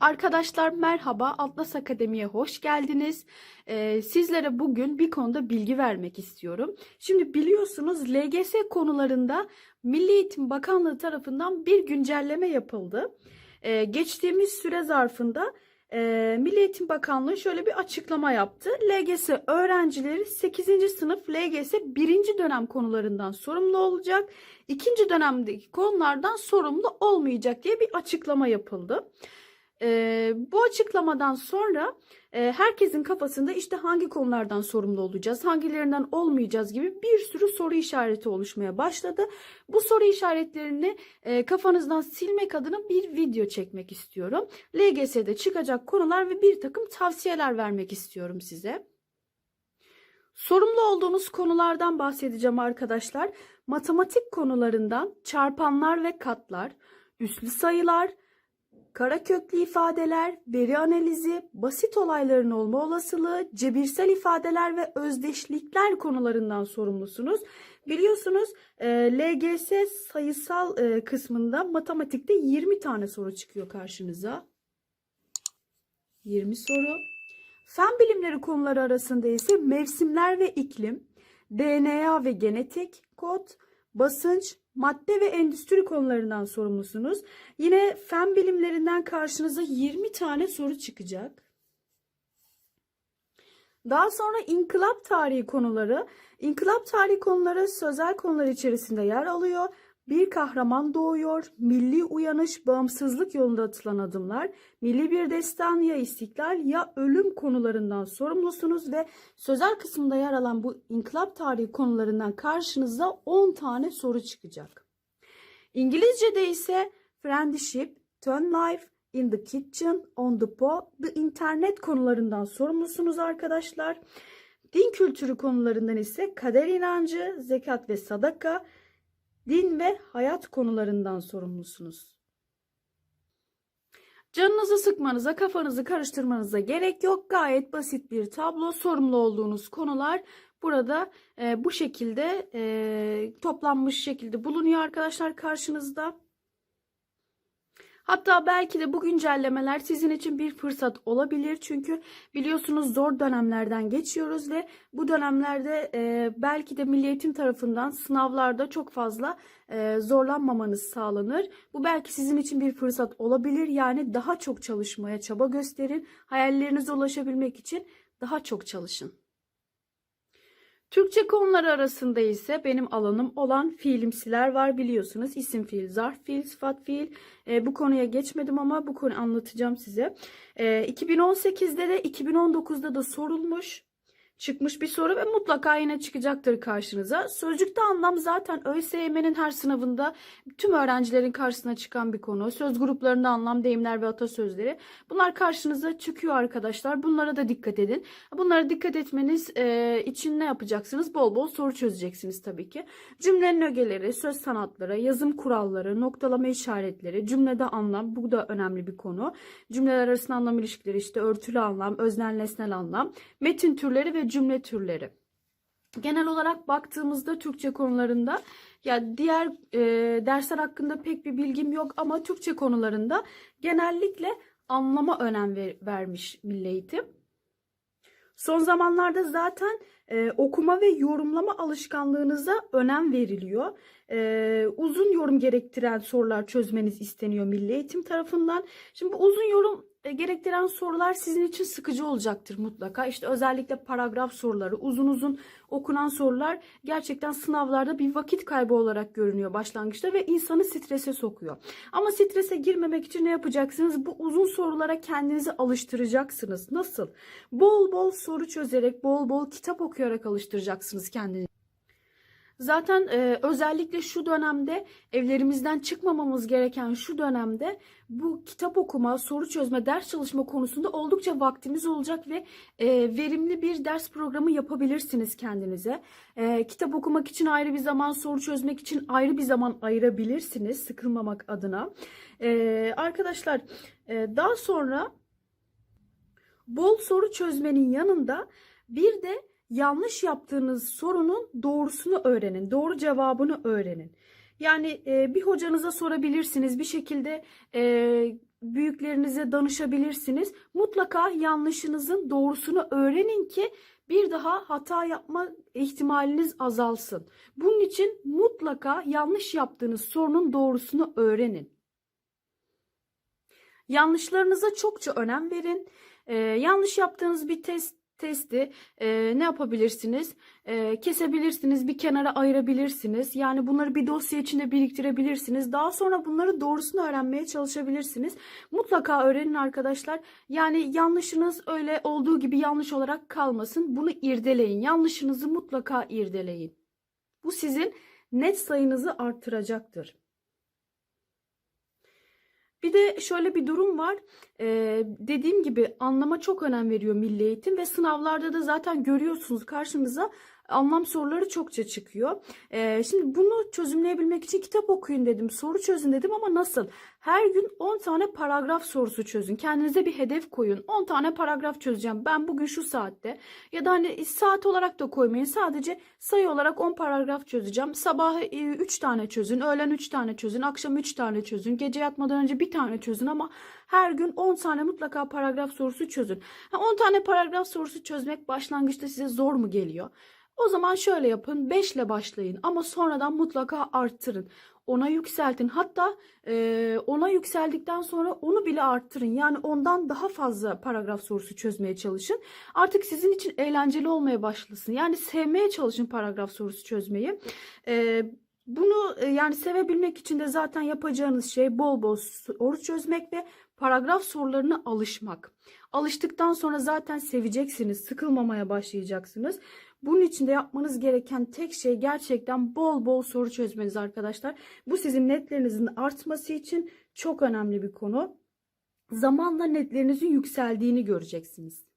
Arkadaşlar merhaba, Atlas Akademi'ye hoş geldiniz. Ee, sizlere bugün bir konuda bilgi vermek istiyorum. Şimdi biliyorsunuz LGS konularında Milli Eğitim Bakanlığı tarafından bir güncelleme yapıldı. Ee, geçtiğimiz süre zarfında e, Milli Eğitim Bakanlığı şöyle bir açıklama yaptı. LGS öğrencileri 8. sınıf LGS 1. dönem konularından sorumlu olacak. İkinci dönemdeki konulardan sorumlu olmayacak diye bir açıklama yapıldı. Ee, bu açıklamadan sonra e, herkesin kafasında işte hangi konulardan sorumlu olacağız, hangilerinden olmayacağız gibi bir sürü soru işareti oluşmaya başladı. Bu soru işaretlerini e, kafanızdan silmek adına bir video çekmek istiyorum. LGS'de çıkacak konular ve bir takım tavsiyeler vermek istiyorum size. Sorumlu olduğunuz konulardan bahsedeceğim arkadaşlar. Matematik konularından çarpanlar ve katlar, üslü sayılar, kara köklü ifadeler, veri analizi, basit olayların olma olasılığı, cebirsel ifadeler ve özdeşlikler konularından sorumlusunuz. Biliyorsunuz e, LGS sayısal e, kısmında matematikte 20 tane soru çıkıyor karşınıza. 20 soru. Fen bilimleri konuları arasında ise mevsimler ve iklim, DNA ve genetik, kod, basınç, madde ve endüstri konularından sorumlusunuz. Yine fen bilimlerinden karşınıza 20 tane soru çıkacak. Daha sonra inkılap tarihi konuları. İnkılap tarihi konuları sözel konular içerisinde yer alıyor. Bir kahraman doğuyor, milli uyanış, bağımsızlık yolunda atılan adımlar, milli bir destan ya istiklal ya ölüm konularından sorumlusunuz ve sözel kısmında yer alan bu inkılap tarihi konularından karşınıza 10 tane soru çıkacak. İngilizce'de ise friendship, turn life, in the kitchen, on the po, the internet konularından sorumlusunuz arkadaşlar. Din kültürü konularından ise kader inancı, zekat ve sadaka, din ve hayat konularından sorumlusunuz. Canınızı sıkmanıza, kafanızı karıştırmanıza gerek yok. Gayet basit bir tablo. Sorumlu olduğunuz konular burada e, bu şekilde e, toplanmış şekilde bulunuyor arkadaşlar karşınızda. Hatta belki de bu güncellemeler sizin için bir fırsat olabilir. Çünkü biliyorsunuz zor dönemlerden geçiyoruz ve bu dönemlerde e, belki de Milli Eğitim tarafından sınavlarda çok fazla e, zorlanmamanız sağlanır. Bu belki sizin için bir fırsat olabilir. Yani daha çok çalışmaya çaba gösterin. Hayallerinize ulaşabilmek için daha çok çalışın. Türkçe konuları arasında ise benim alanım olan fiilimsiler var biliyorsunuz. İsim fiil, zarf fiil, sıfat fiil. E, bu konuya geçmedim ama bu konu anlatacağım size. E, 2018'de de 2019'da da sorulmuş çıkmış bir soru ve mutlaka yine çıkacaktır karşınıza. Sözcükte anlam zaten ÖSYM'nin her sınavında tüm öğrencilerin karşısına çıkan bir konu. Söz gruplarında anlam, deyimler ve atasözleri. Bunlar karşınıza çıkıyor arkadaşlar. Bunlara da dikkat edin. Bunlara dikkat etmeniz e, için ne yapacaksınız? Bol bol soru çözeceksiniz tabii ki. Cümlenin ögeleri, söz sanatları, yazım kuralları, noktalama işaretleri, cümlede anlam. Bu da önemli bir konu. Cümleler arasında anlam ilişkileri işte örtülü anlam, öznel nesnel anlam, metin türleri ve cümle türleri. Genel olarak baktığımızda Türkçe konularında ya diğer e, dersler hakkında pek bir bilgim yok ama Türkçe konularında genellikle anlama önem ver, vermiş Milli Eğitim. Son zamanlarda zaten e, okuma ve yorumlama alışkanlığınıza önem veriliyor. E, uzun yorum gerektiren sorular çözmeniz isteniyor Milli Eğitim tarafından. Şimdi bu uzun yorum gerektiren sorular sizin için sıkıcı olacaktır mutlaka. İşte özellikle paragraf soruları, uzun uzun okunan sorular gerçekten sınavlarda bir vakit kaybı olarak görünüyor başlangıçta ve insanı strese sokuyor. Ama strese girmemek için ne yapacaksınız? Bu uzun sorulara kendinizi alıştıracaksınız. Nasıl? Bol bol soru çözerek, bol bol kitap okuyarak alıştıracaksınız kendinizi. Zaten e, özellikle şu dönemde evlerimizden çıkmamamız gereken şu dönemde bu kitap okuma, soru çözme, ders çalışma konusunda oldukça vaktiniz olacak ve e, verimli bir ders programı yapabilirsiniz kendinize. E, kitap okumak için ayrı bir zaman, soru çözmek için ayrı bir zaman ayırabilirsiniz sıkılmamak adına. E, arkadaşlar e, daha sonra bol soru çözmenin yanında bir de yanlış yaptığınız sorunun doğrusunu öğrenin. Doğru cevabını öğrenin. Yani e, bir hocanıza sorabilirsiniz. Bir şekilde e, büyüklerinize danışabilirsiniz. Mutlaka yanlışınızın doğrusunu öğrenin ki bir daha hata yapma ihtimaliniz azalsın. Bunun için mutlaka yanlış yaptığınız sorunun doğrusunu öğrenin. Yanlışlarınıza çokça önem verin. Ee, yanlış yaptığınız bir test testi e, ne yapabilirsiniz? E, kesebilirsiniz, bir kenara ayırabilirsiniz. Yani bunları bir dosya içinde biriktirebilirsiniz. Daha sonra bunları doğrusunu öğrenmeye çalışabilirsiniz. Mutlaka öğrenin arkadaşlar. Yani yanlışınız öyle olduğu gibi yanlış olarak kalmasın. Bunu irdeleyin. Yanlışınızı mutlaka irdeleyin. Bu sizin net sayınızı arttıracaktır. Bir de şöyle bir durum var. Ee, dediğim gibi anlama çok önem veriyor milli eğitim ve sınavlarda da zaten görüyorsunuz karşınıza anlam soruları çokça çıkıyor. Ee, şimdi bunu çözümleyebilmek için kitap okuyun dedim, soru çözün dedim ama nasıl? Her gün 10 tane paragraf sorusu çözün. Kendinize bir hedef koyun. 10 tane paragraf çözeceğim. Ben bugün şu saatte ya da hani saat olarak da koymayın. Sadece sayı olarak 10 paragraf çözeceğim. Sabah 3 tane çözün, öğlen 3 tane çözün, akşam 3 tane çözün, gece yatmadan önce bir tane çözün ama her gün 10 tane mutlaka paragraf sorusu çözün. Ha, 10 tane paragraf sorusu çözmek başlangıçta size zor mu geliyor? O zaman şöyle yapın 5 ile başlayın ama sonradan mutlaka arttırın. Ona yükseltin hatta e, ona yükseldikten sonra onu bile arttırın. Yani ondan daha fazla paragraf sorusu çözmeye çalışın. Artık sizin için eğlenceli olmaya başlasın. Yani sevmeye çalışın paragraf sorusu çözmeyi. E, bunu e, yani sevebilmek için de zaten yapacağınız şey bol bol soru çözmek ve paragraf sorularına alışmak. Alıştıktan sonra zaten seveceksiniz, sıkılmamaya başlayacaksınız. Bunun için de yapmanız gereken tek şey gerçekten bol bol soru çözmeniz arkadaşlar. Bu sizin netlerinizin artması için çok önemli bir konu. Zamanla netlerinizin yükseldiğini göreceksiniz.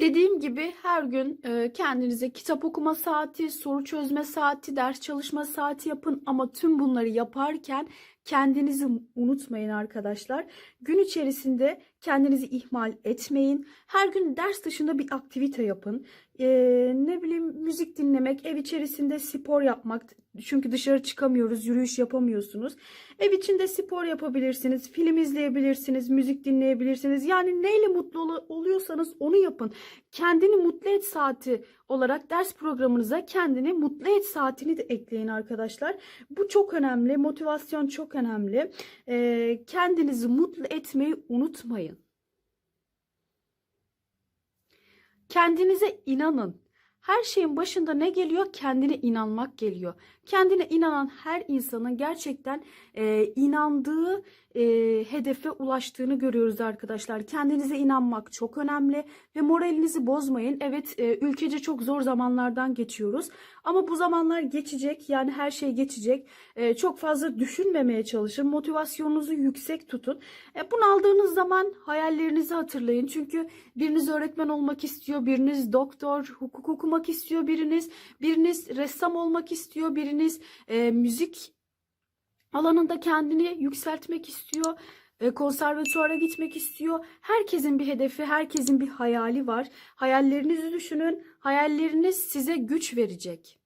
Dediğim gibi her gün kendinize kitap okuma saati, soru çözme saati, ders çalışma saati yapın ama tüm bunları yaparken kendinizi unutmayın arkadaşlar. Gün içerisinde kendinizi ihmal etmeyin. Her gün ders dışında bir aktivite yapın. Ee, ne bileyim müzik dinlemek, ev içerisinde spor yapmak. Çünkü dışarı çıkamıyoruz, yürüyüş yapamıyorsunuz. Ev içinde spor yapabilirsiniz, film izleyebilirsiniz, müzik dinleyebilirsiniz. Yani neyle mutlu ol- oluyorsanız onu yapın. Kendini mutlu et saati olarak ders programınıza kendini mutlu et saatini de ekleyin arkadaşlar. Bu çok önemli. Motivasyon çok önemli. Ee, kendinizi mutlu etmeyi unutmayın. Kendinize inanın. Her şeyin başında ne geliyor? Kendine inanmak geliyor. Kendine inanan her insanın gerçekten e, inandığı e, hedefe ulaştığını görüyoruz arkadaşlar. Kendinize inanmak çok önemli ve moralinizi bozmayın. Evet e, ülkece çok zor zamanlardan geçiyoruz ama bu zamanlar geçecek yani her şey geçecek. E, çok fazla düşünmemeye çalışın. Motivasyonunuzu yüksek tutun. E, bunu aldığınız zaman hayallerinizi hatırlayın. Çünkü biriniz öğretmen olmak istiyor, biriniz doktor, hukuk okumak istiyor biriniz, biriniz ressam olmak istiyor, biriniz e, müzik alanında kendini yükseltmek istiyor. e, Konservatuara gitmek istiyor. Herkesin bir hedefi, herkesin bir hayali var. Hayallerinizi düşünün. Hayalleriniz size güç verecek.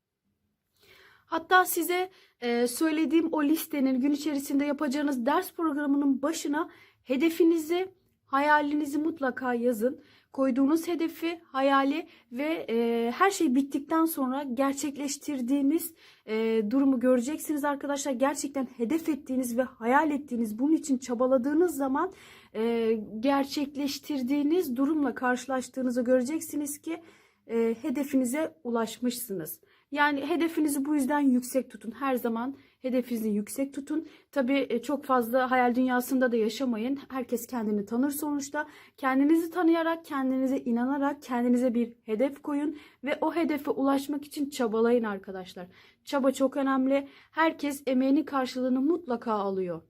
Hatta size e, söylediğim o listenin gün içerisinde yapacağınız ders programının başına hedefinizi, hayalinizi mutlaka yazın. Koyduğunuz hedefi, hayali ve e, her şey bittikten sonra gerçekleştirdiğiniz e, durumu göreceksiniz arkadaşlar. Gerçekten hedef ettiğiniz ve hayal ettiğiniz, bunun için çabaladığınız zaman e, gerçekleştirdiğiniz durumla karşılaştığınızı göreceksiniz ki e, hedefinize ulaşmışsınız. Yani hedefinizi bu yüzden yüksek tutun. Her zaman hedefinizi yüksek tutun. Tabii e, çok fazla hayal dünyasında da yaşamayın. Herkes kendini tanır sonuçta. Kendinizi tanıyarak, kendinize inanarak kendinize bir hedef koyun ve o hedefe ulaşmak için çabalayın arkadaşlar. Çaba çok önemli. Herkes emeğinin karşılığını mutlaka alıyor.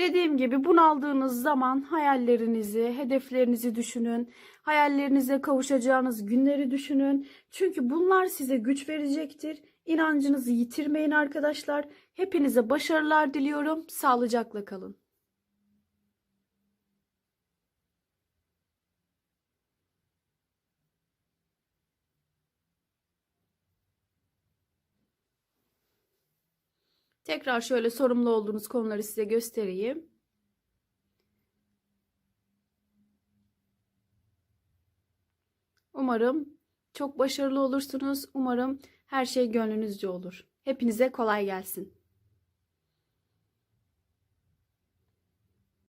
Dediğim gibi bunaldığınız zaman hayallerinizi, hedeflerinizi düşünün. Hayallerinize kavuşacağınız günleri düşünün. Çünkü bunlar size güç verecektir. İnancınızı yitirmeyin arkadaşlar. Hepinize başarılar diliyorum. Sağlıcakla kalın. Tekrar şöyle sorumlu olduğunuz konuları size göstereyim. Umarım çok başarılı olursunuz. Umarım her şey gönlünüzce olur. Hepinize kolay gelsin.